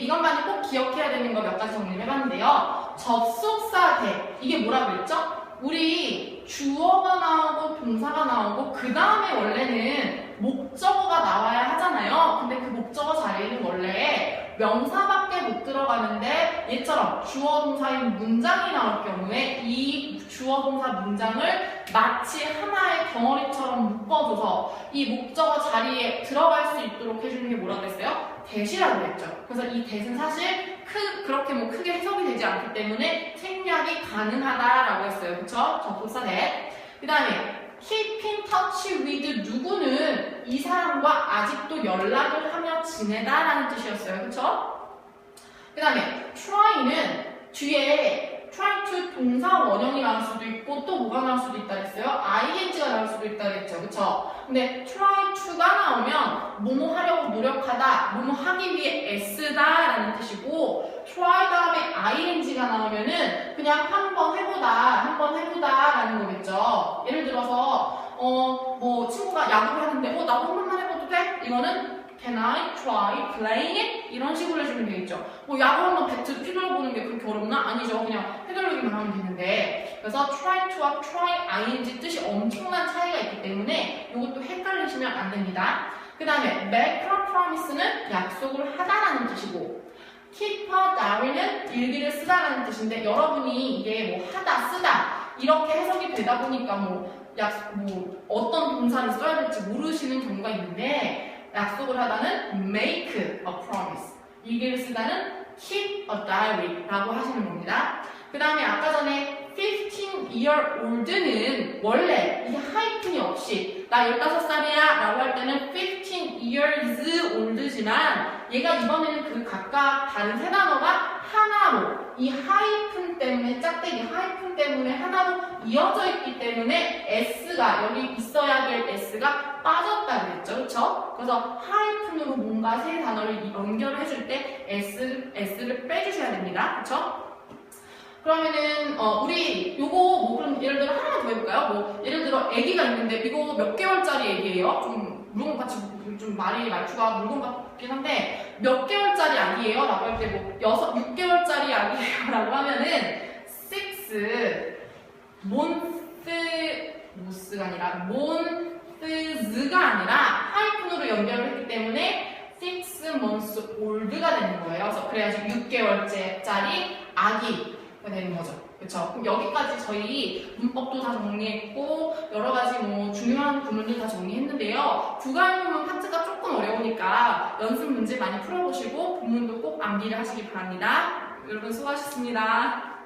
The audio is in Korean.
이것만은 꼭 기억해야 되는 거 몇 가지 정리를 해봤는데요. 접속사 대 이게 뭐라 그랬죠? 우리 주어가 나오고 동사가 나오고 그 다음에 원래는 목적어가 나와야 하잖아요. 근데 그 목적어 자리에는 원래 명사밖에 못 들어가는데 얘처럼 주어 동사인 문장이 나올 경우에 이 주어 동사 문장을 마치 하나의 덩어리처럼 묶어줘서 이 목적어 자리에 들어갈 수 있도록 해주는 게 뭐라 그랬어요? 대시라고 했죠. 그래서 이 대는 사실 크, 그렇게 뭐 크게 해석이 되지 않기 때문에 생략이 가능하다라고 했어요. 그쵸? 접속사 대. 그 다음에 keep in touch with 누구는 이 사람과 아직도 연락을 하며 지내다라는 뜻이었어요. 그쵸? 그 다음에 try는 뒤에 try to 동사 원형이 나올 수도 있고 또 뭐가 나올 수도 있다 그랬어요? ing가 나올 수도 있다 그랬죠. 그쵸? 근데 try to가 나오면 뭐뭐 하려고 노력하다, 뭐뭐 하기 위해 애쓰다 라는 뜻이고 try 다음에 ing가 나오면은 그냥 한번 해보다, 한번 해보다 라는 거겠죠. 예를 들어서 어 뭐 친구가 야구를 하는데 어 나도 한 번만 해봐도 돼? 이거는 Can I try playing it? 이런 식으로 해주면 되겠죠. 뭐 야구 한번 배트 휘둘러보는 게 그렇게 어렵나? 아니죠. 그냥 휘둘르기만 하면 되는데. 그래서 try to와 try ing 뜻이 엄청난 차이가 있기 때문에 이것도 헷갈리시면 안 됩니다. 그 다음에 make a promise는 약속을 하다라는 뜻이고 keep a diary는 일기를 쓰다라는 뜻인데 여러분이 이게 뭐 하다 쓰다 이렇게 해석이 되다 보니까 뭐 약, 뭐 어떤 동사를 써야 될지 모르시는 경우가 있는데 약속을 하다는 make a promise 일기를 쓰다는 keep a diary라고 하시는 겁니다. 그 다음에 아까 전에 15 year old는 원래 이 하이픈이 없이 나 15살이야 라고 할 때는 15 years old지만 얘가 이번에는 그 각각 다른 세 단어가 하나로 이 하이픈 때문에 짝대기 하이픈 때문에 하나로 이어져 있기 때문에 s가 여기 있어야 될 s가 빠졌다 그랬죠 그렇죠? 그래서 하이픈으로 뭔가 세 단어를 연결을 해줄 때 s, s를 빼주셔야 됩니다 그렇죠? 그러면은 어, 우리 요거 뭐 그럼 예를 들어 하나만 더 해볼까요? 뭐 예를 들어 아기가 있는데 이거 몇 개월 짜리 아기예요? 좀 물건 같이 좀 말이 말투가 물건 같긴 한데 몇 개월짜리 아기예요? 라고 할 때뭐 여섯 6개월짜리 아기예요? 라고 하면은 six month 모스가 아니라 months가 아니라 하이픈으로 연결을 했기 때문에 six months old가 되는 거예요. 그래서 그래야지 6개월째짜리 아기 가 되는 거죠. 그렇죠? 그럼 여기까지 저희 문법도 다 정리했고 여러 가지 뭐 중요한 구문들 다 정리했는데요. 구간문문 파트가 조금 어려우니까 연습 문제 많이 풀어보시고 구문도 꼭 암기를 하시기 바랍니다. 여러분 수고하셨습니다.